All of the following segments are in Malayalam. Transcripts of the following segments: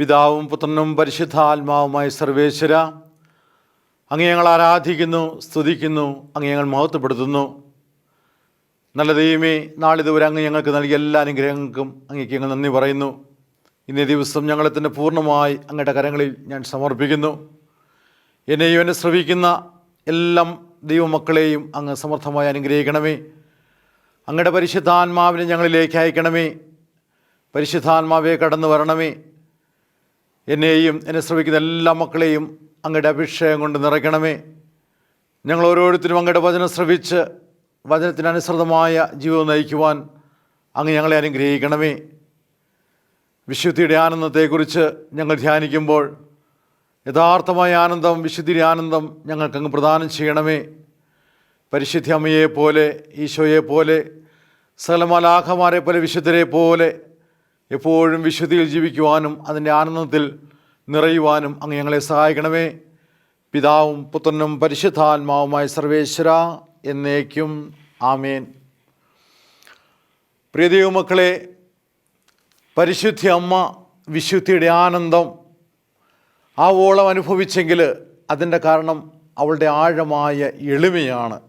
പിതാവും പുത്രനും പരിശുദ്ധാത്മാവുമായ സർവേശ്വര അങ്ങ് ഞങ്ങൾ ആരാധിക്കുന്നു സ്തുതിക്കുന്നു അങ്ങ് ഞങ്ങൾ മഹത്വപ്പെടുത്തുന്നു. നല്ല ദൈവമേ നാളിതുവരെ അങ്ങ് ഞങ്ങൾക്ക് നൽകിയ എല്ലാ അനുഗ്രഹങ്ങൾക്കും അങ്ങേക്ക് ഞങ്ങൾ നന്ദി പറയുന്നു. ഇന്നേ ദിവസം ഞങ്ങളെ തന്നെ പൂർണമായി അങ്ങയുടെ കരങ്ങളിൽ ഞാൻ സമർപ്പിക്കുന്നു. എന്നെയും എന്നെ ശ്രവിക്കുന്ന എല്ലാം ദൈവമക്കളെയും അങ്ങ് സമർത്ഥമായി അനുഗ്രഹിക്കണമേ. അങ്ങയുടെ പരിശുദ്ധാത്മാവിനെ ഞങ്ങളിലേക്ക് അയക്കണമേ. പരിശുദ്ധാത്മാവെ കടന്നു വരണമേ. എന്നെയും എന്നെ ശ്രമിക്കുന്ന എല്ലാ മക്കളെയും അങ്ങയുടെ അഭിഷേകം കൊണ്ട് നിറയ്ക്കണമേ. ഞങ്ങൾ ഓരോരുത്തരും അങ്ങയുടെ വചനം ശ്രവിച്ച് വചനത്തിനനുസൃതമായ ജീവിതം നയിക്കുവാൻ അങ്ങ് ഞങ്ങളെ അനുഗ്രഹിക്കണമേ. വിശുദ്ധിയുടെ ആനന്ദത്തെക്കുറിച്ച് ഞങ്ങൾ ധ്യാനിക്കുമ്പോൾ യഥാർത്ഥമായ ആനന്ദം വിശുദ്ധിയുടെ ആനന്ദം ഞങ്ങൾക്കങ്ങ് പ്രദാനം ചെയ്യണമേ. പരിശുദ്ധി അമ്മയെപ്പോലെ ഈശോയെപ്പോലെ ഈശോയെ പോലെ സകലമാലാഖമാരെ പോലെ വിശുദ്ധരെ പോലെ എപ്പോഴും വിശുദ്ധിയിൽ ജീവിക്കുവാനും അതിന്റെ ആനന്ദത്തിൽ നിറയുവാനും അങ്ങ് ഞങ്ങളെ സഹായിക്കണമേ. പിതാവും പുത്രനും പരിശുദ്ധാത്മാവുമായ സർവേശ്വര എന്നേക്കും ആമേൻ. പ്രിയ മക്കളെ പരിശുദ്ധി അമ്മ വിശുദ്ധിയുടെ ആനന്ദം ആ ഓളം അനുഭവിച്ചെങ്കിൽ അതിന്റെ കാരണം അവളുടെ ആഴമായ എളിമയാണ്.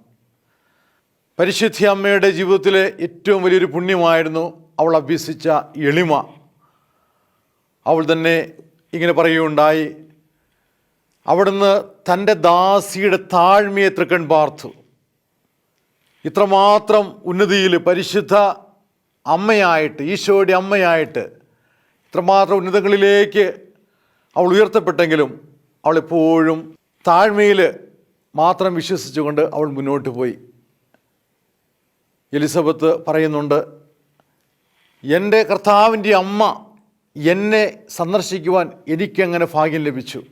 പരിശുദ്ധി അമ്മയുടെ ജീവിതത്തിലെ ഏറ്റവും വലിയൊരു പുണ്യമായിരുന്നു അവൾ അഭ്യസിച്ച എളിമ. അവൾ തന്നെ ഇങ്ങനെ പറയുകയുണ്ടായി അവിടുന്ന് തന്റെ ദാസിയുടെ താഴ്മയെ തൃക്കൺ പാർത്തു. ഇത്രമാത്രം ഉന്നതിയിൽ പരിശുദ്ധ അമ്മയായിട്ട് ഈശോയുടെ അമ്മയായിട്ട് ഇത്രമാത്രം ഉന്നതങ്ങളിലേക്ക് അവൾ ഉയർത്തപ്പെട്ടെങ്കിലും അവൾ എപ്പോഴും താഴ്മയിൽ മാത്രം വിശ്വസിച്ചുകൊണ്ട് അവൾ മുന്നോട്ട് പോയി. എലിസബത്ത് പറയുന്നുണ്ട് എന്റെ കർത്താവിന്റെ അമ്മ എന്നെ സന്ദർശിക്കുവാൻ എനിക്കങ്ങനെ ഭാഗ്യം ലഭിച്ചു?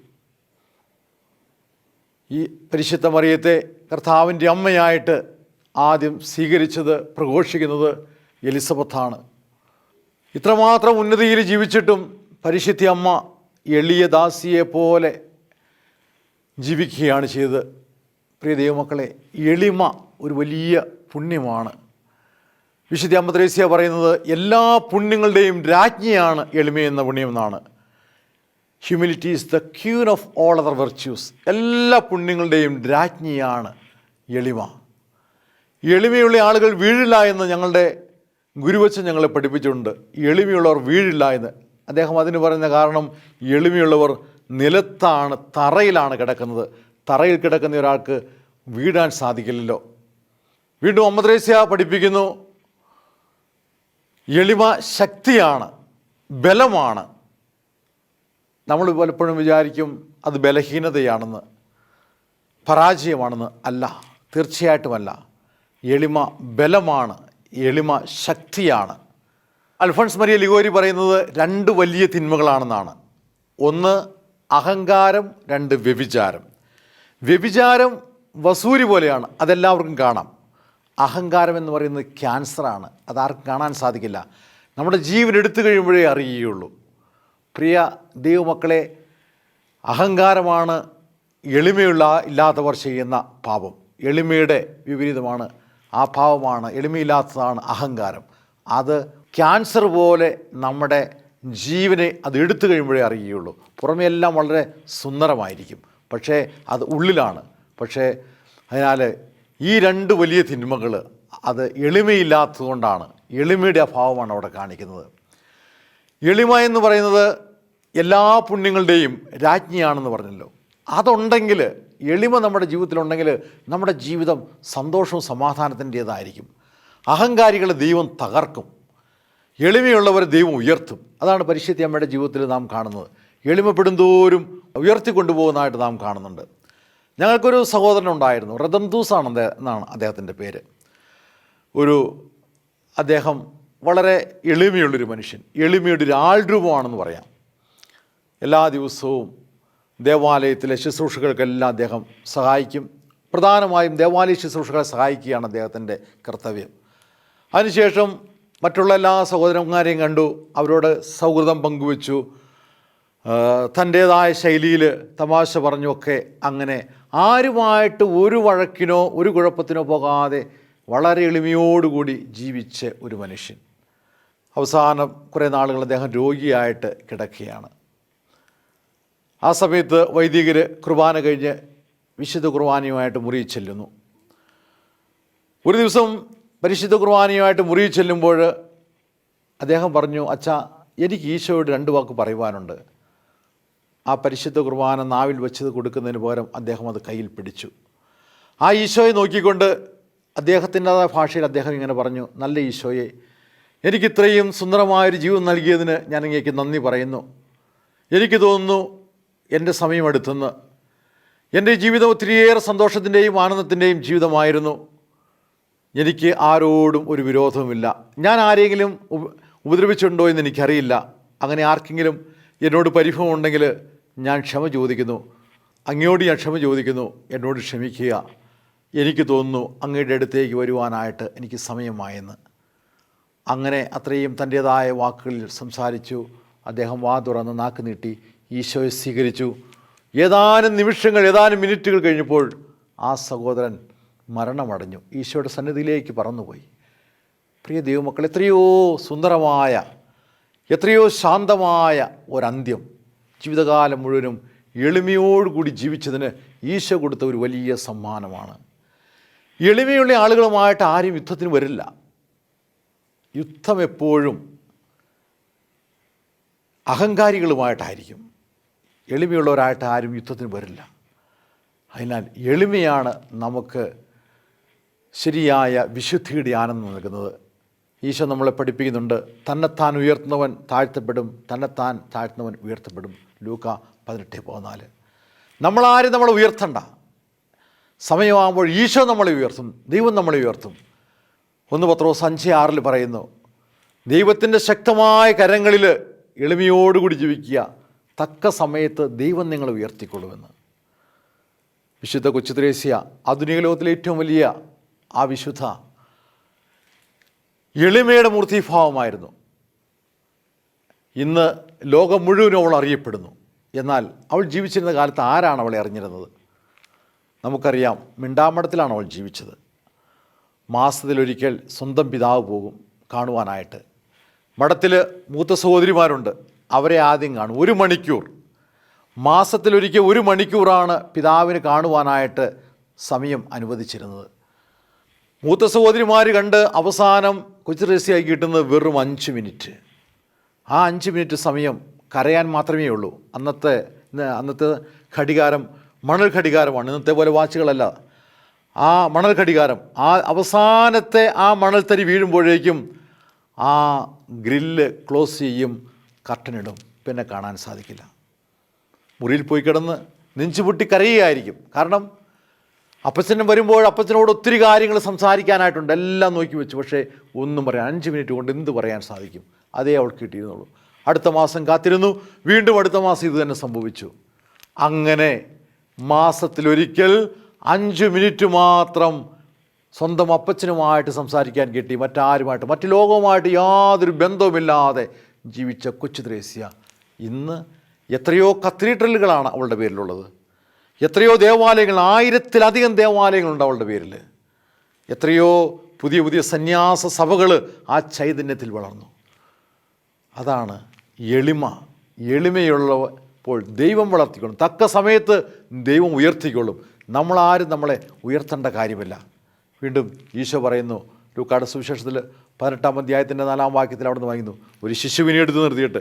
ഈ പരിശുദ്ധ മറിയത്തെ കർത്താവിന്റെ അമ്മയായിട്ട് ആദ്യം സ്വീകരിച്ചത് പ്രഘോഷിക്കുന്നത് എലിസബത്താണ്. ഇത്രമാത്രം ഉന്നതിയിൽ ജീവിച്ചിട്ടും പരിശുദ്ധി അമ്മ എളിയ ദാസിയെ പോലെ ജീവിക്കുകയാണ് ചെയ്തത്. പ്രിയ ദൈവമക്കളെ എളിമ ഒരു വലിയ പുണ്യമാണ്. വിശുദ്ധ അമ്മദ്രേസ്യ പറയുന്നത് എല്ലാ പുണ്യങ്ങളുടെയും രാജ്ഞിയാണ് എളിമയെന്ന പുണ്യം എന്നാണ് humility is the queen of all other virtues എല്ലാ പുണ്യങ്ങളുടെയും രാജ്ഞിയാണ് എളിമ. എളിമയുള്ള ആളുകൾ വീഴില്ല എന്ന് ഞങ്ങളുടെ ഗുരുവച്ചൻ ഞങ്ങളെ പഠിപ്പിച്ചിട്ടുണ്ട്. എളിമയുള്ളവർ വീഴില്ല എന്ന്. അദ്ദേഹം അതിന് പറയുന്ന കാരണം എളിമയുള്ളവർ നിലത്താണ് തറയിലാണ് കിടക്കുന്നത്. തറയിൽ കിടക്കുന്ന ഒരാൾക്ക് വീഴാൻ സാധിക്കില്ലല്ലോ. വീണ്ടും അമ്മദ്രേസ്യ പഠിപ്പിക്കുന്നു. എളിമ ശക്തിയാണ് ബലമാണ്. നമ്മൾ പലപ്പോഴും വിചാരിക്കും അത് ബലഹീനതയാണെന്ന് പരാജയമാണെന്ന് അല്ല തീർച്ചയായിട്ടുമല്ല. എളിമ ബലമാണ് എളിമ ശക്തിയാണ്. അൽഫോൺസ് മരിയ ലിഗോരി പറയുന്നത് രണ്ട് വലിയ തിന്മകളാണെന്നാണ്. ഒന്ന് അഹങ്കാരം രണ്ട് വ്യഭിചാരം. വ്യഭിചാരം വസൂരി പോലെയാണ് അതെല്ലാവർക്കും കാണാം. അഹങ്കാരം എന്ന് പറയുന്നത് ക്യാൻസറാണ് അതാർക്കും കാണാൻ സാധിക്കില്ല. നമ്മുടെ ജീവൻ എടുത്തു കഴിയുമ്പോഴേ അറിയുകയുള്ളൂ. പ്രിയ ദൈവമക്കളെ അഹങ്കാരമാണ് എളിമയുള്ള ഇല്ലാത്തവർ ചെയ്യുന്ന പാപം. എളിമയുടെ വിപരീതമാണ്. ആ പാപമാണ് എളിമയില്ലാത്തതാണ് അഹങ്കാരം. അത് ക്യാൻസർ പോലെ നമ്മുടെ ജീവനെ അത് എടുത്തു കഴിയുമ്പോഴേ അറിയുകയുള്ളൂ. പുറമേ എല്ലാം വളരെ സുന്ദരമായിരിക്കും. പക്ഷേ അത് ഉള്ളിലാണ്. പക്ഷേ അതിനാൽ ഈ രണ്ട് വലിയ തിന്മകൾ അത് എളിമയില്ലാത്തതുകൊണ്ടാണ്. എളിമയുടെ അഭാവമാണ് അവിടെ കാണിക്കുന്നത്. എളിമ എന്ന് പറയുന്നത് എല്ലാ പുണ്യങ്ങളുടെയും രാജ്ഞിയാണെന്ന് പറഞ്ഞല്ലോ. അതുണ്ടെങ്കിൽ എളിമ നമ്മുടെ ജീവിതത്തിലുണ്ടെങ്കിൽ നമ്മുടെ ജീവിതം സന്തോഷവും സമാധാനത്തിന്റേതായിരിക്കും. അഹങ്കാരികളെ ദൈവം തകർക്കും. എളിമയുള്ളവരെ ദൈവം ഉയർത്തും. അതാണ് പരിശുദ്ധി അമ്മയുടെ ജീവിതത്തിൽ നാം കാണുന്നത്. എളിമപ്പെടുന്തോറും ഉയർത്തിക്കൊണ്ടുപോകുന്നതായിട്ട് നാം കാണുന്നുണ്ട്. ഞങ്ങൾക്കൊരു സഹോദരൻ ഉണ്ടായിരുന്നു റതന്തൂസാണ് അദ്ദേഹം എന്നാണ് അദ്ദേഹത്തിന്റെ പേര്. ഒരു അദ്ദേഹം വളരെ എളിമയുള്ളൊരു മനുഷ്യൻ. എളിമയുടെ ഒരു ആൾരൂപമാണെന്ന് പറയാം. എല്ലാ ദിവസവും ദേവാലയത്തിലെ ശുശ്രൂഷകൾക്കെല്ലാം അദ്ദേഹം സഹായിക്കും. പ്രധാനമായും ദേവാലയ ശുശ്രൂഷകളെ സഹായിക്കുകയാണ് അദ്ദേഹത്തിന്റെ കർത്തവ്യം. അതിനുശേഷം മറ്റുള്ള എല്ലാ സഹോദരന്മാരെയും കണ്ടു. അവരോട് സൗഹൃദം പങ്കുവച്ചു. തന്റേതായ ശൈലിയിൽ തമാശ പറഞ്ഞുമൊക്കെ അങ്ങനെ ആരുമായിട്ട് ഒരു വഴക്കിനോ ഒരു കുഴപ്പത്തിനോ പോകാതെ വളരെ എളിമയോടുകൂടി ജീവിച്ച ഒരു മനുഷ്യൻ. അവസാനം കുറേ നാളുകൾ അദ്ദേഹം രോഗിയായിട്ട് കിടക്കുകയാണ്. ആ സമയത്ത് വൈദികർ കുർബാന കഴിഞ്ഞ് വിശുദ്ധ കുർബാനയുമായിട്ട് മുറിയിൽ ചെല്ലുന്നു. ഒരു ദിവസം പരിശുദ്ധ കുർബാനയുമായിട്ട് മുറിയിൽ ചെല്ലുമ്പോൾ അദ്ദേഹം പറഞ്ഞു അച്ഛാ എനിക്ക് ഈശോയോട് രണ്ട് വാക്ക് പറയുവാനുണ്ട്. ആ പരിശുദ്ധ കുർബാന നാവിൽ വെച്ചത് കൊടുക്കുന്നതിന് പകരം അദ്ദേഹം അത് കയ്യിൽ പിടിച്ചു. ആ ഈശോയെ നോക്കിക്കൊണ്ട് അദ്ദേഹത്തിന്റെതായ ഭാഷയിൽ അദ്ദേഹം ഇങ്ങനെ പറഞ്ഞു നല്ല ഈശോയെ എനിക്ക് ഇത്രയും സുന്ദരമായൊരു ജീവൻ നൽകിയതിന് ഞാൻ ഇങ്ങേക്ക് നന്ദി പറയുന്നു. എനിക്ക് തോന്നുന്നു എന്റെ സമയം അടുത്തുനിന്ന് എന്റെ ജീവിതം ഒത്തിരിയേറെ സന്തോഷത്തിന്റെയും ആനന്ദത്തിന്റെയും ജീവിതമായിരുന്നു. എനിക്ക് ആരോടും ഒരു വിരോധവുമില്ല. ഞാൻ ആരെങ്കിലും ഉപ- ഉപദ്രവിച്ചിട്ടുണ്ടോ എന്ന് എനിക്കറിയില്ല. അങ്ങനെ ആർക്കെങ്കിലും എന്നോട് പരിഭവം ഉണ്ടെങ്കിൽ ഞാൻ ക്ഷമ ചോദിക്കുന്നു. അങ്ങയോട് ഞാൻ ക്ഷമ ചോദിക്കുന്നു. എന്നോട് ക്ഷമിക്കുക. എനിക്ക് തോന്നുന്നു അങ്ങയുടെ അടുത്തേക്ക് വരുവാനായിട്ട് എനിക്ക് സമയമായെന്ന്. അങ്ങനെ അത്രയും തന്റേതായ വാക്കുകളിൽ സംസാരിച്ചു. അദ്ദേഹം വാ തുറന്ന് നാക്ക് നീട്ടി ഈശോയെ സ്വീകരിച്ചു. ഏതാനും നിമിഷങ്ങൾ ഏതാനും മിനിറ്റുകൾ കഴിഞ്ഞപ്പോൾ ആ സഹോദരൻ മരണമടഞ്ഞു. ഈശോയുടെ സന്നിധിയിലേക്ക് പറന്നുപോയി. പ്രിയ ദൈവമക്കൾ എത്രയോ സുന്ദരമായ എത്രയോ ശാന്തമായ ഒരന്ത്യം ജീവിതകാലം മുഴുവനും എളിമയോടുകൂടി ജീവിച്ചതിന് ഈശോ കൊടുത്ത ഒരു വലിയ സമ്മാനമാണ്. എളിമയുള്ള ആളുകളുമായിട്ട് ആരും യുദ്ധത്തിന് വരില്ല. യുദ്ധം എപ്പോഴും അഹങ്കാരികളുമായിട്ടായിരിക്കും. എളിമയുള്ളവരായിട്ട് ആരും യുദ്ധത്തിന് വരില്ല. അതിനാൽ എളിമയാണ് നമുക്ക് ശരിയായ വിശുദ്ധിയുടെ ആനന്ദം നൽകുന്നത്. ഈശോ നമ്മളെ പഠിപ്പിക്കുന്നുണ്ട്. തന്നെത്താൻ ഉയർത്തുന്നവൻ താഴ്ത്തപ്പെടും. തന്നെത്താൻ താഴ്ത്തുന്നവൻ ഉയർത്തപ്പെടും. ലൂക്ക പതിനെട്ട് പതിനാല്. നമ്മളാരും നമ്മളെ ഉയർത്തണ്ട. സമയമാകുമ്പോൾ ഈശോ നമ്മളെ ഉയർത്തും. ദൈവം നമ്മളെ ഉയർത്തും. ഒന്ന് പത്രോസ് സഞ്ചയ ആറിൽ പറയുന്നു ദൈവത്തിന്റെ ശക്തമായ കരങ്ങളിൽ എളിമയോടുകൂടി ജീവിക്കുക. തക്ക സമയത്ത് ദൈവം നിങ്ങളെ ഉയർത്തിക്കൊള്ളുമെന്ന്. വിശുദ്ധ കൊച്ചുത്രേസ്യ ആധുനിക ലോകത്തിലെ ഏറ്റവും വലിയ ആ വിശുദ്ധ എളിമയുടെ മൂർത്തിഭാവമായിരുന്നു ഇന്ന് ലോകം മുഴുവനും അവൾ അറിയപ്പെടുന്നു. എന്നാൽ അവൾ ജീവിച്ചിരുന്ന കാലത്ത് ആരാണ് അവളെ അറിഞ്ഞിരുന്നത്? നമുക്കറിയാം മിണ്ടാമടത്തിലാണ് അവൾ ജീവിച്ചത്. മാസത്തിലൊരിക്കൽ സ്വന്തം പിതാവ് പോകും കാണുവാനായിട്ട്. മഠത്തിൽ മൂത്ത സഹോദരിമാരുണ്ട്. അവരെ ആദ്യം കാണും. ഒരു മണിക്കൂർ. മാസത്തിലൊരിക്കൽ ഒരു മണിക്കൂറാണ് പിതാവിന് കാണുവാനായിട്ട് സമയം അനുവദിച്ചിരുന്നത്. മൂത്ത സഹോദരിമാർ കണ്ട് അവസാനം കൊച്ചു റേസിയായി കിട്ടുന്നത് വെറും അഞ്ച് മിനിറ്റ്. ആ അഞ്ച് മിനിറ്റ് സമയം കരയാൻ മാത്രമേ ഉള്ളൂ. അന്നത്തെ അന്നത്തെ ഘടികാരം മണൽ ഘടികാരമാണ്. ഇന്നത്തെ പോലെ വാച്ചുകളല്ല. ആ മണൽ ഘടികാരം ആ അവസാനത്തെ ആ മണൽ തരി വീഴുമ്പോഴേക്കും ആ ഗ്രില്ല് ക്ലോസ് ചെയ്യും കർട്ടനിടും പിന്നെ കാണാൻ സാധിക്കില്ല. മുറിയിൽ പോയി കിടന്ന് നെഞ്ചുപൊട്ടി കരയുകയായിരിക്കും. കാരണം അപ്പച്ചനും വരുമ്പോൾ അപ്പച്ചനോട് ഒത്തിരി കാര്യങ്ങൾ സംസാരിക്കാനായിട്ടുണ്ട്. എല്ലാം നോക്കി വെച്ചു. പക്ഷേ ഒന്നും പറയാൻ അഞ്ച് മിനിറ്റ് കൊണ്ട് എന്ത് പറയാൻ സാധിക്കും? അതേ അവൾക്ക് കിട്ടിയിരുന്നുള്ളൂ. അടുത്ത മാസം കാത്തിരുന്നു. വീണ്ടും അടുത്ത മാസം ഇത് തന്നെ സംഭവിച്ചു. അങ്ങനെ മാസത്തിലൊരിക്കൽ അഞ്ച് മിനിറ്റ് മാത്രം സ്വന്തം അപ്പച്ചനുമായിട്ട് സംസാരിക്കാൻ കിട്ടി. മറ്റാരുമായിട്ട് മറ്റു ലോകവുമായിട്ട് യാതൊരു ബന്ധവുമില്ലാതെ ജീവിച്ച കൊച്ചു ത്രേസ്യ. ഇന്ന് എത്രയോ കത്തീഡ്രലുകളാണ് അവളുടെ പേരിലുള്ളത്. എത്രയോ ദേവാലയങ്ങൾ ആയിരത്തിലധികം ദേവാലയങ്ങളുണ്ട് അവളുടെ പേരിൽ. എത്രയോ പുതിയ പുതിയ സന്യാസ സഭകൾ ആ ചൈതന്യത്തിൽ വളർന്നു. അതാണ് എളിമ. എളിമയുള്ളപ്പോൾ ദൈവം വളർത്തിക്കൊള്ളും. തക്ക സമയത്ത് ദൈവം ഉയർത്തിക്കൊള്ളും. നമ്മളാരും നമ്മളെ ഉയർത്തേണ്ട കാര്യമല്ല. വീണ്ടും ഈശോ പറയുന്നു ലൂക്കാട് സുവിശേഷത്തിൽ പതിനെട്ടാം അധ്യായത്തിന്റെ നാലാം വാക്യത്തിൽ അവിടെ നിന്ന് വാങ്ങുന്നു ഒരു ശിശുവിനെ എടുത്ത് നിർത്തിയിട്ട്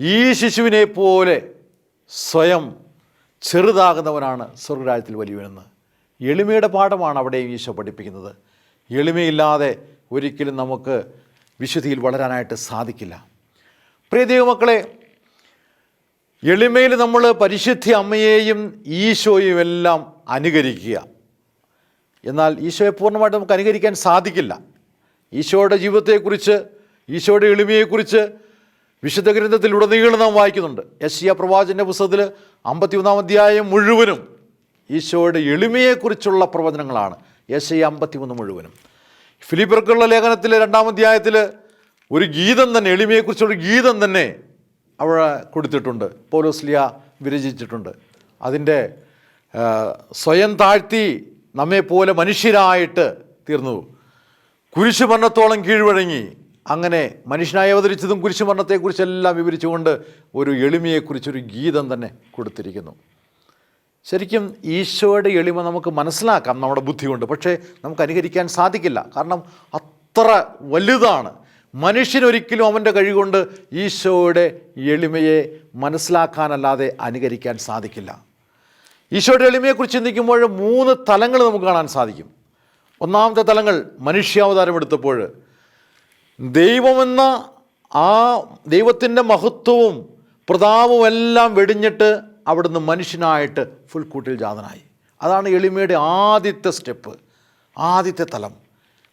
ഈ ശിശുവിനെ പോലെ സ്വയം ചെറുതാകുന്നവനാണ് സ്വർഗരാജ്യത്തിൽ വലിയവനെന്ന്. എളിമയുടെ പാഠമാണ് അവിടെയും ഈശോ പഠിപ്പിക്കുന്നത്. എളിമയില്ലാതെ ഒരിക്കലും നമുക്ക് വിശുദ്ധിയിൽ വളരാനായിട്ട് സാധിക്കില്ല. പ്രിയ ദൈവമക്കളെ എളിമയിൽ നമ്മൾ പരിശുദ്ധി അമ്മയെയും ഈശോയും എല്ലാം അനുകരിക്കുക. എന്നാൽ ഈശോയെ പൂർണമായിട്ട് നമുക്ക് അനുകരിക്കാൻ സാധിക്കില്ല. ഈശോയുടെ ജീവിതത്തെക്കുറിച്ച് ഈശോയുടെ എളിമയെക്കുറിച്ച് വിശുദ്ധ ഗ്രന്ഥത്തിൽ ഉടനീളം നാം വായിക്കുന്നുണ്ട്. യശിയ പ്രവാചന്റെ പുസ്തകത്തിൽ അമ്പത്തിയൊന്നാം അധ്യായം മുഴുവനും ഈശോയുടെ എളിമയെക്കുറിച്ചുള്ള പ്രവചനങ്ങളാണ്. യശയ അമ്പത്തിമൂന്ന് മുഴുവനും. ഫിലിപ്പർക്കുള്ള ലേഖനത്തിലെ രണ്ടാം അധ്യായത്തിൽ ഒരു ഗീതം തന്നെ എളിമയെക്കുറിച്ചുള്ള ഗീതം തന്നെ അവിടെ കൊടുത്തിട്ടുണ്ട്. പോലോസ്ലിയ വിരചിച്ചിട്ടുണ്ട്. അതിന്റെ സ്വയം താഴ്ത്തി നമ്മെപ്പോലെ മനുഷ്യരായിട്ട് തീർന്നു. കുരിശുമരണത്തോളം കീഴ്വഴങ്ങി. അങ്ങനെ മനുഷ്യനായി അവതരിച്ചതും കുരിശുമരണത്തെക്കുറിച്ചെല്ലാം വിവരിച്ചുകൊണ്ട് ഒരു എളിമയെക്കുറിച്ചൊരു ഗീതം തന്നെ കൊടുത്തിരിക്കുന്നു. ശരിക്കും ഈശോയുടെ എളിമ നമുക്ക് മനസ്സിലാക്കാം നമ്മുടെ ബുദ്ധി കൊണ്ട് പക്ഷേ നമുക്ക് അനുകരിക്കാൻ സാധിക്കില്ല. കാരണം അത്ര വലുതാണ്. മനുഷ്യനൊരിക്കലും അവന്റെ കഴിവുകൊണ്ട് ഈശോയുടെ എളിമയെ മനസ്സിലാക്കാനല്ലാതെ അനുകരിക്കാൻ സാധിക്കില്ല. ഈശോയുടെ എളിമയെക്കുറിച്ച് ചിന്തിക്കുമ്പോൾ മൂന്ന് തലങ്ങൾ നമുക്ക് കാണാൻ സാധിക്കും. ഒന്നാമത്തെ തലങ്ങൾ മനുഷ്യാവതാരം എടുത്തപ്പോൾ ദൈവമെന്ന ആ ദൈവത്തിന്റെ മഹത്വവും പ്രതാപവും എല്ലാം വെടിഞ്ഞിട്ട് അവിടുന്ന് മനുഷ്യനായിട്ട് ഫുൾക്കൂട്ടിൽ ജാതനായി. അതാണ് എളിമയുടെ ആദ്യത്തെ സ്റ്റെപ്പ് ആദ്യത്തെ തലം.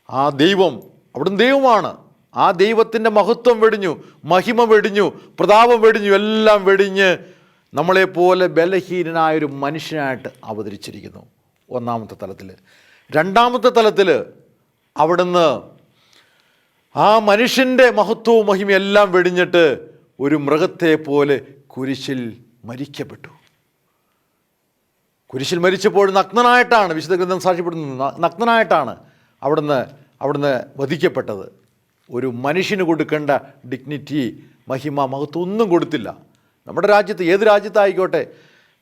ആ ദൈവം അവിടുന്ന് ദൈവമാണ്. ആ ദൈവത്തിന്റെ മഹത്വം വെടിഞ്ഞു മഹിമ വെടിഞ്ഞു പ്രതാപം വെടിഞ്ഞു എല്ലാം വെടിഞ്ഞ് നമ്മളെപ്പോലെ ബലഹീനനായൊരു മനുഷ്യനായിട്ട് അവതരിച്ചിരിക്കുന്നു. ഒന്നാമത്തെ തലത്തിൽ രണ്ടാമത്തെ തലത്തിൽ അവിടുന്ന് ആ മനുഷ്യന്റെ മഹത്വവും മഹിമയും എല്ലാം വെടിഞ്ഞിട്ട് ഒരു മൃഗത്തെ പോലെ കുരിശിൽ മരിക്കപ്പെട്ടു. കുരിശിൽ മരിച്ചപ്പോൾ നഗ്നനായിട്ടാണ് വിശുദ്ധ ഗ്രന്ഥം സാക്ഷ്യപ്പെടുന്നത് നഗ്നനായിട്ടാണ് അവിടുന്ന് അവിടുന്ന് വധിക്കപ്പെട്ടത്. ഒരു മനുഷ്യന് കൊടുക്കേണ്ട ഡിഗ്നിറ്റി മഹിമ മഹത്വം ഒന്നും കൊടുത്തില്ല. നമ്മുടെ രാജ്യത്ത് ഏത് രാജ്യത്തായിക്കോട്ടെ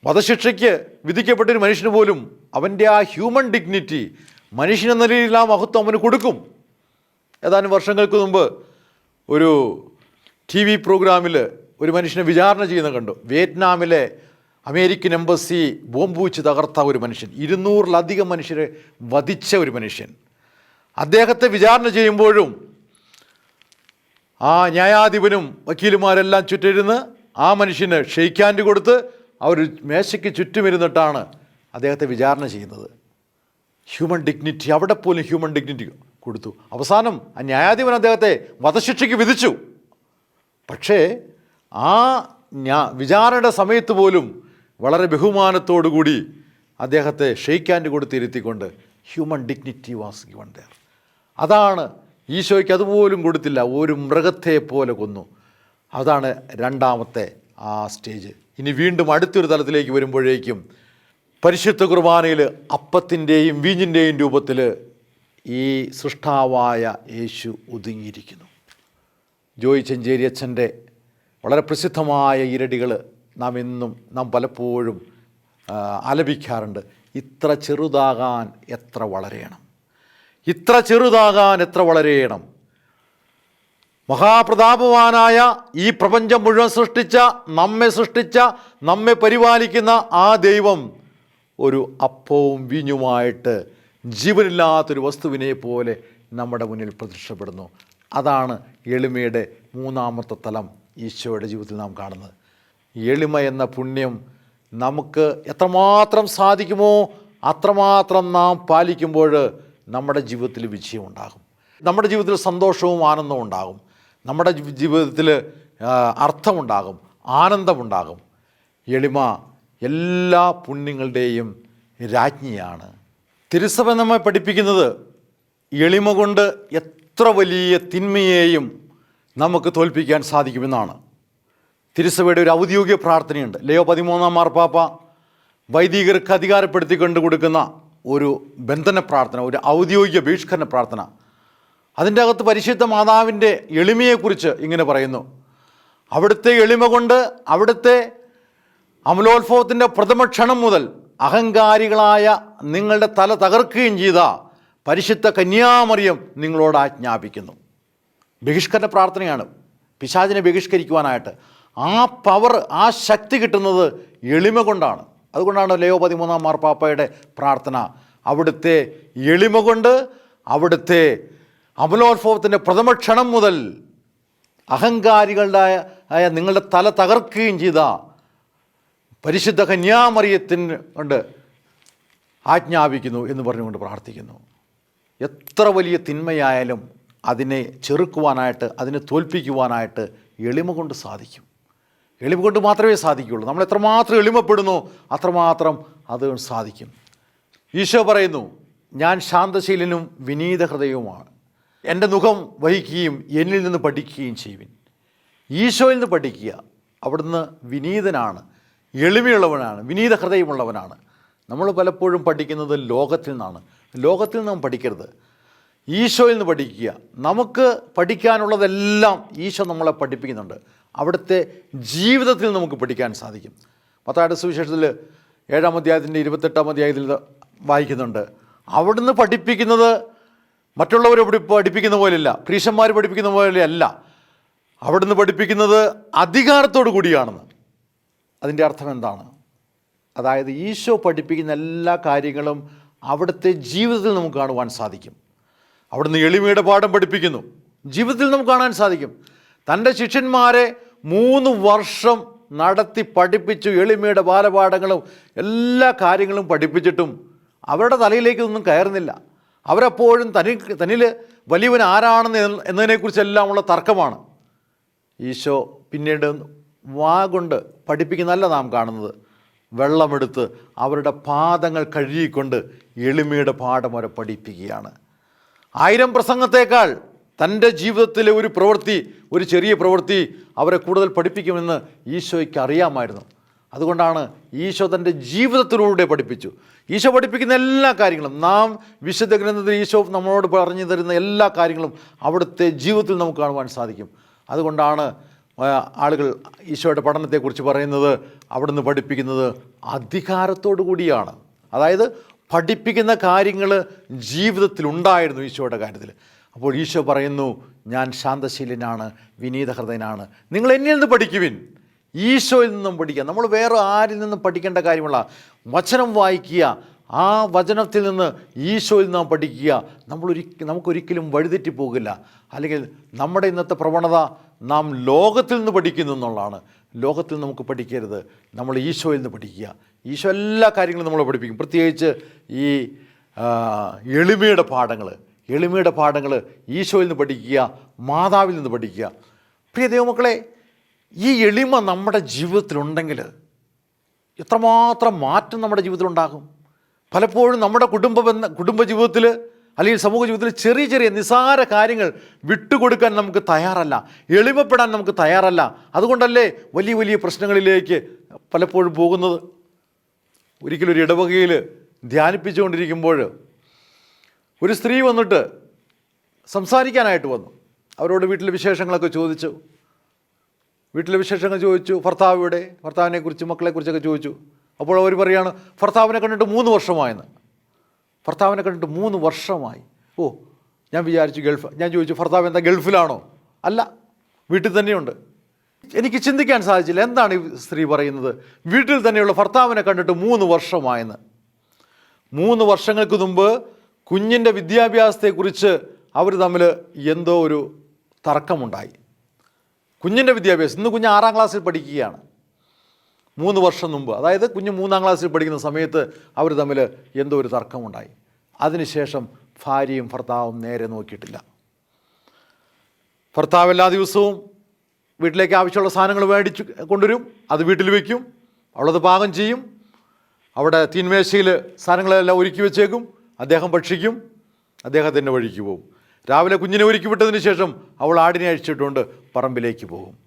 വധശിക്ഷയ്ക്ക് വിധിക്കപ്പെട്ടൊരു മനുഷ്യന് പോലും അവന്റെ ആ ഹ്യൂമൻ ഡിഗ്നിറ്റി മനുഷ്യനെന്ന നിലയിൽ ആ മഹത്വം അവന് കൊടുക്കും. ഏതാനും വർഷങ്ങൾക്ക് മുമ്പ് ഒരു ടി വി പ്രോഗ്രാമിൽ ഒരു മനുഷ്യനെ വിചാരണ ചെയ്യുന്ന കണ്ടു. വിയറ്റ്നാമിലെ അമേരിക്കൻ എംബസി ബോംബ് വെച്ച് തകർത്ത ഒരു മനുഷ്യൻ ഇരുന്നൂറിലധികം മനുഷ്യരെ വധിച്ച ഒരു മനുഷ്യൻ. അദ്ദേഹത്തെ വിചാരണ ചെയ്യുമ്പോഴും ആ ന്യായാധിപനും വക്കീലുമാരെല്ലാം ചുറ്റിരുന്ന് ആ മനുഷ്യന് ഷെയ്ക്ക് ഹാൻഡ് കൊടുത്ത് അവർ മേശയ്ക്ക് ചുറ്റുമിരുന്നിട്ടാണ് അദ്ദേഹത്തെ വിചാരണ ചെയ്യുന്നത്. ഹ്യൂമൻ ഡിഗ്നിറ്റി അവിടെ പോലും ഹ്യൂമൻ ഡിഗ്നിറ്റി കൊടുത്തു. അവസാനം ആ ന്യായാധിപൻ അദ്ദേഹത്തെ വധശിക്ഷയ്ക്ക് വിധിച്ചു. പക്ഷേ ആ ഞാ വിചാരണയുടെ സമയത്ത് പോലും വളരെ ബഹുമാനത്തോടുകൂടി അദ്ദേഹത്തെ shake hand കൊടുത്തിരുത്തിക്കൊണ്ട് human dignity was given there അതാണ് ഈശോയ്ക്ക് അതുപോലും കൊടുത്തില്ല ഒരു മൃഗത്തെ പോലെ കൊന്നു. അതാണ് രണ്ടാമത്തെ ആ സ്റ്റേജ് ഇനി വീണ്ടും അടുത്തൊരു തലത്തിലേക്ക് വരുമ്പോഴേക്കും പരിശുദ്ധ കുർബാനയിൽ അപ്പത്തിന്റെയും വീഞ്ഞിന്റെയും രൂപത്തിൽ ഈ സൃഷ്ടാവായ യേശു ഒതുങ്ങിയിരിക്കുന്നു. ജോയി ചെഞ്ചേരി അച്ഛന്റെ വളരെ പ്രസിദ്ധമായ ഇരടികൾ നാം എന്നും നാം പലപ്പോഴും ആലപിക്കാറുണ്ട്. ഇത്ര ചെറുതാകാൻ എത്ര വളരെയണം. ഇത്ര ചെറുതാകാൻ എത്ര വളരെയണം. മഹാപ്രതാപവാനായ ഈ പ്രപഞ്ചം മുഴുവൻ സൃഷ്ടിച്ച നമ്മെ സൃഷ്ടിച്ച നമ്മെ പരിപാലിക്കുന്ന ആ ദൈവം ഒരു അപ്പവും വീഞ്ഞുമായിട്ട് ജീവനില്ലാത്തൊരു വസ്തുവിനെ പോലെ നമ്മുടെ മുന്നിൽ പ്രത്യക്ഷപ്പെടുന്നു. അതാണ് എളിമയുടെ മൂന്നാമത്തെ തലം ഈശോയുടെ ജീവിതത്തിൽ നാം കാണുന്നത്. എളിമ എന്ന പുണ്യം നമുക്ക് എത്രമാത്രം സാധിക്കുമോ അത്രമാത്രം നാം പാലിക്കുമ്പോൾ നമ്മുടെ ജീവിതത്തിൽ വിജയമുണ്ടാകും. നമ്മുടെ ജീവിതത്തിൽ സന്തോഷവും ആനന്ദവും ഉണ്ടാകും. നമ്മുടെ ജീവിതത്തിൽ അർത്ഥമുണ്ടാകും ആനന്ദമുണ്ടാകും. എളിമ എല്ലാ പുണ്യങ്ങളുടെയും രാജ്ഞിയാണ്. തിരുസഭ നമ്മെ പഠിപ്പിക്കുന്നത് എളിമ കൊണ്ട് എത്ര വലിയ തിന്മയെയും നമുക്ക് തോൽപ്പിക്കാൻ സാധിക്കുമെന്നാണ്. തിരുസഭയുടെ ഒരു ഔദ്യോഗിക പ്രാർത്ഥനയുണ്ട്. ലയോ പതിമൂന്നാം മാർപ്പാപ്പ വൈദികർക്ക് അധികാരപ്പെടുത്തിക്കൊണ്ട് കൊടുക്കുന്ന ഒരു ബന്ധന പ്രാർത്ഥന ഒരു ഔദ്യോഗിക ബഹിഷ്കരണ പ്രാർത്ഥന. അതിന്റെ അകത്ത് പരിശുദ്ധ മാതാവിന്റെ എളിമയെക്കുറിച്ച് ഇങ്ങനെ പറയുന്നു. അവിടുത്തെ എളിമ കൊണ്ട് അവിടുത്തെ അമലോത്ഭവത്തിന്റെ പ്രഥമ ക്ഷണം മുതൽ അഹങ്കാരികളായ നിങ്ങളുടെ തല തകർക്കുകയും ചെയ്ത പരിശുദ്ധ കന്യാമറിയം നിങ്ങളോട് ആജ്ഞാപിക്കുന്നു. ബഹിഷ്കരണ പ്രാർത്ഥനയാണ്. പിശാചിനെ ബഹിഷ്കരിക്കുവാനായിട്ട് ആ പവർ ആ ശക്തി കിട്ടുന്നത് എളിമ കൊണ്ടാണ്. അതുകൊണ്ടാണ് ലയോ പതിമൂന്നാം മാർപ്പാപ്പയുടെ പ്രാർത്ഥന. അവിടുത്തെ എളിമ കൊണ്ട് അവിടുത്തെ അമലോത്ഭവത്തിന്റെ പ്രഥമ ക്ഷണം മുതൽ അഹങ്കാരികളുടെ ആയ നിങ്ങളുടെ തല തകർക്കുകയും ചെയ്ത പരിശുദ്ധ കന്യാമറിയത്തിന് കൊണ്ട് ആജ്ഞാപിക്കുന്നു എന്ന് പറഞ്ഞുകൊണ്ട് പ്രാർത്ഥിക്കുന്നു. എത്ര വലിയ തിന്മയായാലും അതിനെ ചെറുക്കുവാനായിട്ട് അതിനെ തോൽപ്പിക്കുവാനായിട്ട് എളിമ കൊണ്ട് സാധിക്കും. എളിമ കൊണ്ട് മാത്രമേ സാധിക്കുകയുള്ളൂ. നമ്മൾ എത്രമാത്രം എളിമപ്പെടുന്നു അത്രമാത്രം അത് സാധിക്കും. ഈശോ പറയുന്നു ഞാൻ ശാന്തശീലനും വിനീത ഹൃദയവുമാണ് എന്റെ മുഖം വഹിക്കുകയും എന്നിൽ നിന്ന് പഠിക്കുകയും ചെയ്യുവിൻ. ഈശോയിൽ നിന്ന് പഠിക്കുക അവിടുന്ന് വിനീതനാണ് എളിമയുള്ളവനാണ് വിനീത ഹൃദയമുള്ളവനാണ് നമ്മൾ പലപ്പോഴും പഠിക്കുന്നത് ലോകത്തിൽ നിന്നാണ്. ലോകത്തിൽ നിന്നും പഠിക്കരുത്. ഈശോയിൽ നിന്ന് പഠിക്കുക. നമുക്ക് പഠിക്കാനുള്ളതെല്ലാം ഈശോ നമ്മളെ പഠിപ്പിക്കുന്നുണ്ട്. അവിടുത്തെ ജീവിതത്തിൽ നമുക്ക് പഠിക്കാൻ സാധിക്കും. പത്താട് സുവിശേഷത്തിൽ ഏഴാം അധ്യായത്തിന്റെ ഇരുപത്തെട്ടാം അധ്യായത്തിൽ വായിക്കുന്നുണ്ട്. അവിടുന്ന് പഠിപ്പിക്കുന്നത് മറ്റുള്ളവർ പഠി പഠിപ്പിക്കുന്ന പോലെയല്ല. പ്രീഷന്മാർ പഠിപ്പിക്കുന്ന പോലെയല്ല. അവിടുന്ന് പഠിപ്പിക്കുന്നത് അധികാരത്തോടു കൂടിയാണെന്ന്. അതിന്റെ അർത്ഥം എന്താണ്? അതായത് ഈശോ പഠിപ്പിക്കുന്ന എല്ലാ കാര്യങ്ങളും അവിടുത്തെ ജീവിതത്തിൽ നമുക്ക് കാണുവാൻ സാധിക്കും. അവിടുന്ന് എളിമയുടെ പാഠം പഠിപ്പിക്കുന്നു. ജീവിതത്തിൽ നമുക്ക് കാണാൻ സാധിക്കും. തന്റെ ശിഷ്യന്മാരെ മൂന്ന് വർഷം നടത്തി പഠിപ്പിച്ചു എളിമയുടെ ബാലപാഠങ്ങളും എല്ലാ കാര്യങ്ങളും പഠിപ്പിച്ചിട്ടും അവരുടെ തലയിലേക്ക് ഒന്നും കയറുന്നില്ല. അവരെപ്പോഴും തനി തന്നിൽ വലിയവൻ ആരാണെന്ന് എന്നതിനെക്കുറിച്ചെല്ലാമുള്ള തർക്കമാണ്. ഈശോ പിന്നീട് വാ കൊണ്ട് പഠിപ്പിക്കുന്നതല്ല നാം കാണുന്നത്. വെള്ളമെടുത്ത് അവരുടെ പാദങ്ങൾ കഴുകിക്കൊണ്ട് എളിമയുടെ പാഠം അവരെ പഠിപ്പിക്കുകയാണ്. ആയിരം പ്രസംഗത്തേക്കാൾ തന്റെ ജീവിതത്തിലെ ഒരു പ്രവൃത്തി ഒരു ചെറിയ പ്രവൃത്തി അവരെ കൂടുതൽ പഠിപ്പിക്കുമെന്ന് ഈശോയ്ക്ക് അറിയാമായിരുന്നു. അതുകൊണ്ടാണ് ഈശോ തന്റെ ജീവിതത്തിലൂടെ പഠിപ്പിച്ചു. ഈശോ പഠിപ്പിക്കുന്ന എല്ലാ കാര്യങ്ങളും നാം വിശുദ്ധ ഗ്രന്ഥത്തിൽ ഈശോ നമ്മളോട് പറഞ്ഞു തരുന്ന എല്ലാ കാര്യങ്ങളും അവിടുത്തെ ജീവിതത്തിൽ നമുക്ക് കാണുവാൻ സാധിക്കും. അതുകൊണ്ടാണ് ആളുകൾ ഈശോയുടെ പഠനത്തെക്കുറിച്ച് പറയുന്നത് അവിടുന്ന് പഠിപ്പിക്കുന്നത് അധികാരത്തോടു കൂടിയാണ്. അതായത് പഠിപ്പിക്കുന്ന കാര്യങ്ങൾ ജീവിതത്തിലുണ്ടായിരുന്നു ഈശോയുടെ കാര്യത്തിൽ. അപ്പോൾ ഈശോ പറയുന്നു ഞാൻ ശാന്തശീലനാണ് വിനീത ഹൃദയനാണ് നിങ്ങൾ എന്നിൽ നിന്ന് പഠിക്കുവിൻ. ഈശോയിൽ നിന്നും പഠിക്കുക. നമ്മൾ വേറെ ആരിൽ നിന്നും പഠിക്കേണ്ട കാര്യമുള്ള വചനം വായിക്കുക ആ വചനത്തിൽ നിന്ന് ഈശോയിൽ നാം പഠിക്കുക. നമ്മൾ നമുക്കൊരിക്കലും വഴിതെറ്റി പോകില്ല. അല്ലെങ്കിൽ നമ്മുടെ ഇന്നത്തെ പ്രവണത നാം ലോകത്തിൽ നിന്ന് പഠിക്കുന്നു എന്നുള്ളതാണ്. ലോകത്തിൽ നമുക്ക് പഠിക്കരുത്. നമ്മൾ ഈശോയിൽ നിന്ന് പഠിക്കുക. ഈശോ എല്ലാ കാര്യങ്ങളും നമ്മളെ പഠിപ്പിക്കും. പ്രത്യേകിച്ച് ഈ എളിമയുടെ പാഠങ്ങൾ എളിമയുടെ പാഠങ്ങൾ ഈശോയിൽ നിന്ന് പഠിക്കുക മാതാവിൽ നിന്ന് പഠിക്കുക. പ്രിയ ദൈവമക്കളെ ഈ എളിമ നമ്മുടെ ജീവിതത്തിലുണ്ടെങ്കിൽ എത്രമാത്രം മാറ്റം നമ്മുടെ ജീവിതത്തിലുണ്ടാകും? പലപ്പോഴും നമ്മുടെ കുടുംബബന്ധ കുടുംബജീവിതത്തിൽ കുടുംബ ജീവിതത്തിൽ അല്ലെങ്കിൽ സമൂഹ ജീവിതത്തിൽ ചെറിയ ചെറിയ നിസാര കാര്യങ്ങൾ വിട്ടുകൊടുക്കാൻ നമുക്ക് തയ്യാറല്ല. എളിമപ്പെടാൻ നമുക്ക് തയ്യാറല്ല. അതുകൊണ്ടല്ലേ വലിയ വലിയ പ്രശ്നങ്ങളിലേക്ക് പലപ്പോഴും പോകുന്നത്? ഒരിക്കലും ഒരു ഇടവകയിൽ ധ്യാനിപ്പിച്ചുകൊണ്ടിരിക്കുമ്പോൾ ഒരു സ്ത്രീ വന്നിട്ട് സംസാരിക്കാനായിട്ട് വന്നു. അവരോട് വീട്ടിലെ വിശേഷങ്ങളൊക്കെ ചോദിച്ചു. വീട്ടിലെ വിശേഷങ്ങൾ ചോദിച്ചു. ഭർത്താവ് ഇവിടെ ഭർത്താവിനെക്കുറിച്ച് മക്കളെക്കുറിച്ചൊക്കെ ചോദിച്ചു. അപ്പോൾ അവർ പറയുകയാണ് ഭർത്താവിനെ കണ്ടിട്ട് മൂന്ന് വർഷമായെന്ന്. ഭർത്താവിനെ കണ്ടിട്ട് മൂന്ന് വർഷമായി. ഓ ഞാൻ വിചാരിച്ചു ഗൾഫ് ഞാൻ ചോദിച്ചു ഭർത്താവ് എന്താ ഗൾഫിലാണോ? അല്ല വീട്ടിൽ തന്നെയുണ്ട്. എനിക്ക് ചിന്തിക്കാൻ സാധിച്ചില്ല എന്താണ് ഈ സ്ത്രീ പറയുന്നത്? വീട്ടിൽ തന്നെയുള്ള ഭർത്താവിനെ കണ്ടിട്ട് മൂന്ന് വർഷമായെന്ന്. മൂന്ന് വർഷങ്ങൾക്ക് മുമ്പ് കുഞ്ഞിന്റെ വിദ്യാഭ്യാസത്തെക്കുറിച്ച് അവർ തമ്മിൽ എന്തോ ഒരു തർക്കമുണ്ടായി. കുഞ്ഞിന്റെ വിദ്യാഭ്യാസം ഇന്ന് കുഞ്ഞ് ആറാം ക്ലാസ്സിൽ പഠിക്കുകയാണ്. മൂന്ന് വർഷം മുമ്പ് അതായത് കുഞ്ഞ് മൂന്നാം ക്ലാസ്സിൽ പഠിക്കുന്ന സമയത്ത് അവർ തമ്മിൽ എന്തോ ഒരു തർക്കമുണ്ടായി. അതിനുശേഷം ഭാര്യയും ഭർത്താവും നേരെ നോക്കിയിട്ടില്ല. ഭർത്താവ് എല്ലാ ദിവസവും വീട്ടിലേക്ക് ആവശ്യമുള്ള സാധനങ്ങൾ മേടിച്ച് കൊണ്ടുവരും. അത് വീട്ടിൽ വയ്ക്കും. അവളത് പാകം ചെയ്യും. അവിടെ തീൻമേശയിൽ സാധനങ്ങളെല്ലാം ഒരുക്കി വെച്ചേക്കും. അദ്ദേഹം ഭക്ഷിക്കും. അദ്ദേഹത്തിന്റെ വഴിക്ക് പോകും. രാവിലെ കുഞ്ഞിനെ ഒരുക്കി വിട്ടതിന് ശേഷം അവൾ ആടിനെ അഴിച്ചിട്ടുകൊണ്ട് പറമ്പിലേക്ക് പോകും.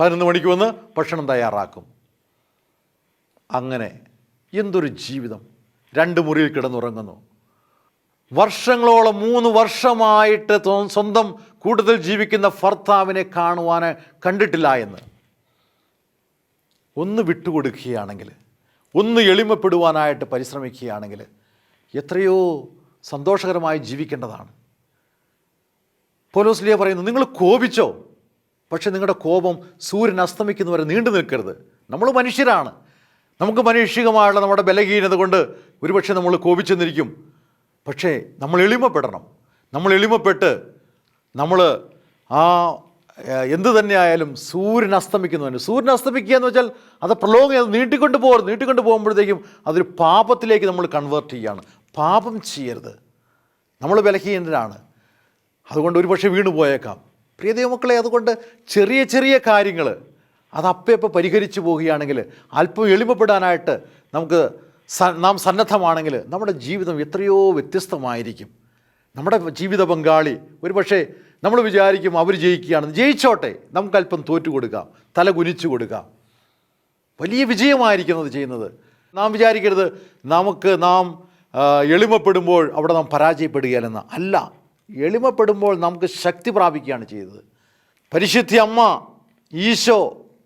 പതിനൊന്ന് മണിക്ക് വന്ന് ഭക്ഷണം തയ്യാറാക്കും. അങ്ങനെ എന്തൊരു ജീവിതം? രണ്ട് മുറിയിൽ കിടന്നുറങ്ങുന്നു. വർഷങ്ങളോളം മൂന്ന് വർഷമായിട്ട് സ്വന്തം കൂടുതൽ ജീവിക്കുന്ന ഭർത്താവിനെ കാണുവാൻ കണ്ടിട്ടില്ല എന്ന്. ഒന്ന് വിട്ടുകൊടുക്കുകയാണെങ്കിൽ ഒന്ന് എളിമപ്പെടുവാനായിട്ട് പരിശ്രമിക്കുകയാണെങ്കിൽ എത്രയോ സന്തോഷകരമായി ജീവിക്കേണ്ടതാണ്. പോലോസ്ലിയ പറയുന്നു നിങ്ങൾ കോപിച്ചോ? പക്ഷെ നിങ്ങളുടെ കോപം സൂര്യൻ അസ്തമിക്കുന്നവരെ നീണ്ടു നിൽക്കരുത് നമ്മൾ മനുഷ്യരാണ്. നമുക്ക് മനുഷ്യമായുള്ള നമ്മുടെ ബലഹീനത കൊണ്ട് ഒരുപക്ഷെ നമ്മൾ കോപിച്ചെന്നിരിക്കും. പക്ഷേ നമ്മൾ എളിമപ്പെടണം. നമ്മൾ എളിമപ്പെട്ട് നമ്മൾ ആ എന്ത് തന്നെയായാലും സൂര്യൻ അസ്തമിക്കുന്നതിന് സൂര്യൻ അസ്തമിക്കുക എന്ന് വെച്ചാൽ അത് പ്രലോഭം അത് നീട്ടിക്കൊണ്ട് പോകരുത് നീട്ടിക്കൊണ്ട് പോകുമ്പോഴത്തേക്കും അതൊരു പാപത്തിലേക്ക് നമ്മൾ കൺവേർട്ട് ചെയ്യുകയാണ്. പാപം ചെയ്യരുത്. നമ്മൾ ബലഹീനരാണ്. അതുകൊണ്ട് ഒരു പക്ഷേ വീണു പോയേക്കാം പ്രിയ ദൈവമക്കളെ അതുകൊണ്ട് ചെറിയ ചെറിയ കാര്യങ്ങൾ അത് അപ്പയപ്പം പരിഹരിച്ചു പോവുകയാണെങ്കിൽ അല്പം എളിമപ്പെടാനായിട്ട് നമുക്ക് നാം സന്നദ്ധമാണെങ്കിൽ നമ്മുടെ ജീവിതം എത്രയോ വ്യത്യസ്തമായിരിക്കും. നമ്മുടെ ജീവിത പങ്കാളി ഒരു പക്ഷേ നമ്മൾ വിചാരിക്കും അവർ ജയിക്കുകയാണെന്ന് ജയിച്ചോട്ടെ നമുക്ക് അല്പം തോറ്റു കൊടുക്കാം തല കുനിച്ചു കൊടുക്കാം. വലിയ വിജയമായിരിക്കുന്നത് ചെയ്യുന്നത്. നാം വിചാരിക്കരുത് നമുക്ക് നാം എളിമപ്പെടുമ്പോൾ അവിടെ നാം പരാജയപ്പെടുകയല്ലെന്ന്. അല്ല എളിമപ്പെടുമ്പോൾ നമുക്ക് ശക്തി പ്രാപിക്കുകയാണ് ചെയ്തത് പരിശുദ്ധി അമ്മ ഈശോ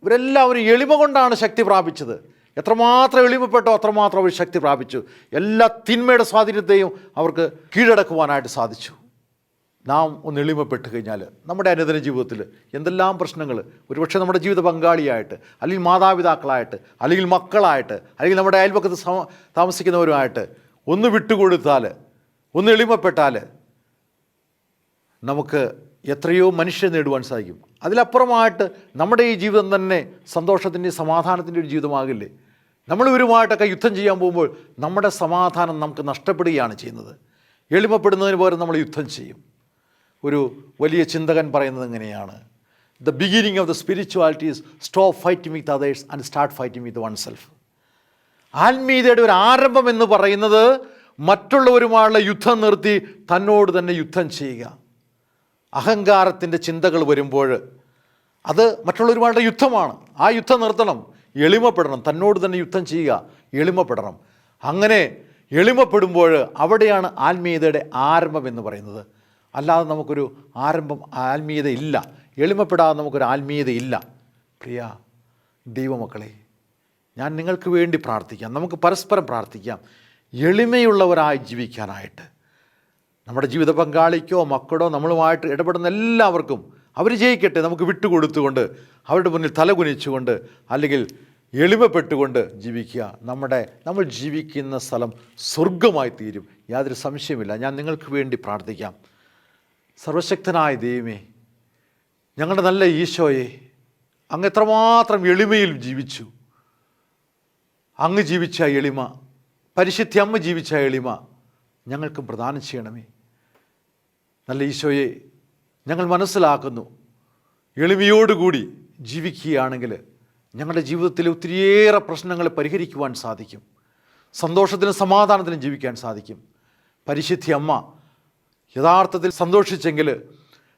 ഇവരെല്ലാവരും എളിമ കൊണ്ടാണ് ശക്തി പ്രാപിച്ചത്. എത്രമാത്രം എളിമപ്പെട്ടോ അത്രമാത്രം അവർ ശക്തി പ്രാപിച്ചു. എല്ലാ തിന്മയുടെ സ്വാധീനത്തെയും അവർക്ക് കീഴടക്കുവാനായിട്ട് സാധിച്ചു. നാം ഒന്ന് എളിമപ്പെട്ട് കഴിഞ്ഞാൽ നമ്മുടെ അനുദിന ജീവിതത്തിൽ എന്തെല്ലാം പ്രശ്നങ്ങൾ ഒരുപക്ഷെ നമ്മുടെ ജീവിത പങ്കാളിയായിട്ട് അല്ലെങ്കിൽ മാതാപിതാക്കളായിട്ട് അല്ലെങ്കിൽ മക്കളായിട്ട് അല്ലെങ്കിൽ നമ്മുടെ അയൽപക്കത്ത് താമസിക്കുന്നവരുമായിട്ട് ഒന്ന് വിട്ടുകൊടുത്താൽ ഒന്ന് എളിമപ്പെട്ടാൽ നമുക്ക് എത്രയോ മനുഷ്യരെ നേടുവാൻ സാധിക്കും. അതിലപ്പുറമായിട്ട് നമ്മുടെ ഈ ജീവിതം തന്നെ സന്തോഷത്തിന്റെ സമാധാനത്തിന്റെ ഒരു ജീവിതമാകില്ലേ? നമ്മൾ ഇവരുമായിട്ടൊക്കെ യുദ്ധം ചെയ്യാൻ പോകുമ്പോൾ നമ്മുടെ സമാധാനം നമുക്ക് നഷ്ടപ്പെടുകയാണ് ചെയ്യുന്നത്. എളിമപ്പെടുന്നതിന് പകരം നമ്മൾ യുദ്ധം ചെയ്യും. ഒരു വലിയ ചിന്തകൻ പറയുന്നത് എങ്ങനെയാണ് the beginning of the spirituality is stop fighting with others and start fighting with oneself ആത്മീയതയുടെ ഒരു ആരംഭം എന്ന് പറയുന്നത് മറ്റുള്ളവരുമായുള്ള യുദ്ധം നിർത്തി തന്നോട് തന്നെ യുദ്ധം ചെയ്യുക. അഹങ്കാരത്തിന്റെ ചിന്തകൾ വരുമ്പോൾ അത് മറ്റുള്ളവരുമായിട്ട് യുദ്ധമാണ്. ആ യുദ്ധം നിർത്തണം. എളിമപ്പെടണം. തന്നോട് തന്നെ യുദ്ധം ചെയ്യുക. എളിമപ്പെടണം. അങ്ങനെ എളിമപ്പെടുമ്പോൾ അവിടെയാണ് ആത്മീയതയുടെ ആരംഭം എന്ന് പറയുന്നത്. അല്ലാതെ നമുക്കൊരു ആരംഭം ആത്മീയത ഇല്ല. എളിമപ്പെടാതെ നമുക്കൊരു ആത്മീയത ഇല്ല. പ്രിയ ദൈവമക്കളെ ഞാൻ നിങ്ങൾക്ക് വേണ്ടി പ്രാർത്ഥിക്കാം. നമുക്ക് പരസ്പരം പ്രാർത്ഥിക്കാം. എളിമയുള്ളവരായി ജീവിക്കാനായിട്ട്. നമ്മുടെ ജീവിത പങ്കാളിക്കോ മക്കളോ നമ്മളുമായിട്ട് ഇടപെടുന്ന എല്ലാവർക്കും അവർ ജയിക്കട്ടെ നമുക്ക് വിട്ടുകൊടുത്തുകൊണ്ട് അവരുടെ മുന്നിൽ തലകുനിച്ചുകൊണ്ട് അല്ലെങ്കിൽ എളിമപ്പെട്ടുകൊണ്ട് ജീവിക്കുക. നമ്മുടെ നമ്മൾ ജീവിക്കുന്ന സ്ഥലം സ്വർഗമായി തീരും. യാതൊരു സംശയമില്ല ഞാൻ നിങ്ങൾക്ക് വേണ്ടി പ്രാർത്ഥിക്കാം. സർവശക്തനായ ദൈവമേ ഞങ്ങളുടെ നല്ല ഈശോയെ അങ്ങ് എത്രമാത്രം എളിമയിൽ ജീവിച്ചു. അങ്ങ് ജീവിച്ച എളിമ പരിശുദ്ധി അമ്മ ജീവിച്ച എളിമ ഞങ്ങൾക്കും പ്രദാനം ചെയ്യണമേ. നല്ല ഈശോയെ ഞങ്ങൾ മനസ്സിലാക്കുന്നു. എളിമയോടുകൂടി ജീവിക്കുകയാണെങ്കിൽ ഞങ്ങളുടെ ജീവിതത്തിലെ ഒത്തിരിയേറെ പ്രശ്നങ്ങൾ പരിഹരിക്കുവാൻ സാധിക്കും. സന്തോഷത്തിനും സമാധാനത്തിനും ജീവിക്കാൻ സാധിക്കും. പരിശുദ്ധി അമ്മ യഥാർത്ഥത്തിൽ സന്തോഷിച്ചെങ്കിൽ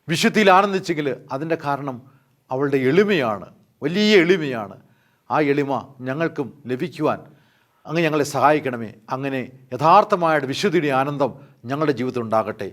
വിശുദ്ധിയിൽ ആനന്ദിച്ചെങ്കിൽ അതിന്റെ കാരണം അവളുടെ എളിമയാണ്. വലിയ എളിമയാണ്. ആ എളിമ ഞങ്ങൾക്കും ലഭിക്കുവാൻ അങ്ങ് ഞങ്ങളെ സഹായിക്കണമേ. അങ്ങനെ യഥാർത്ഥമായ വിശുദ്ധിയുടെ ആനന്ദം ഞങ്ങളുടെ ജീവിതത്തിൽ ഉണ്ടാകട്ടെ.